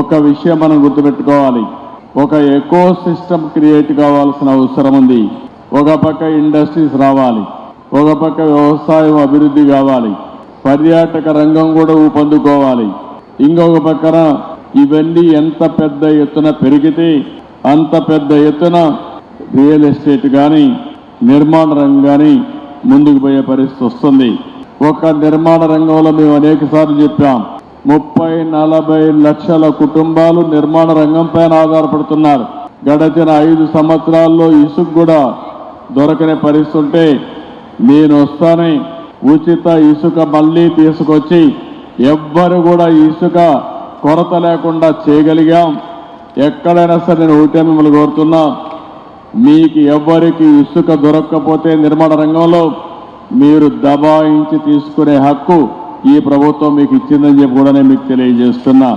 ఒక విషయం మనం గుర్తుపెట్టుకోవాలి. ఒక ఎకో సిస్టమ్ క్రియేట్ కావాల్సిన అవసరం ఉంది. ఒక పక్క ఇండస్ట్రీస్ రావాలి. ఒక పక్క వ్యవసాయం అభివృద్ధి కావాలి. పర్యాటక రంగం కూడా ఊపందుకోవాలి. ఇంకొక పక్కన ఇవన్నీ ఎంత పెద్ద ఎత్తున పెరిగితే అంత పెద్ద ఎత్తున రియల్ ఎస్టేట్ కానీ నిర్మాణ రంగం కానీ ముందుకు పోయే పరిస్థితి వస్తుంది. ఒక నిర్మాణ రంగంలో మేము అనేకసార్లు చెప్పాం. ముప్పై నలభై లక్షల కుటుంబాలు నిర్మాణ రంగం పైన ఆధారపడుతున్నారు. గడచిన ఐదు సంవత్సరాల్లో ఇసుక కూడా దొరకని పరిస్థితి ఉంటే నేను వస్తానే ఉచిత ఇసుక మళ్ళీ తీసుకొచ్చి ఎవ్వరు కూడా ఇసుక కొరత లేకుండా చేయగలిగాం. ఎక్కడైనా సరే నేను ఒకటే మిమ్మల్ని కోరుతున్నా మీకు ఎవ్వరికి ఇసుక దొరక్కపోతే నిర్మాణ రంగంలో మీరు దబాయించి తీసుకునే హక్కు ఈ ప్రభుత్వం మీకు ఇచ్చిందని చెప్పి కూడా నేను మీకు తెలియజేస్తున్నా.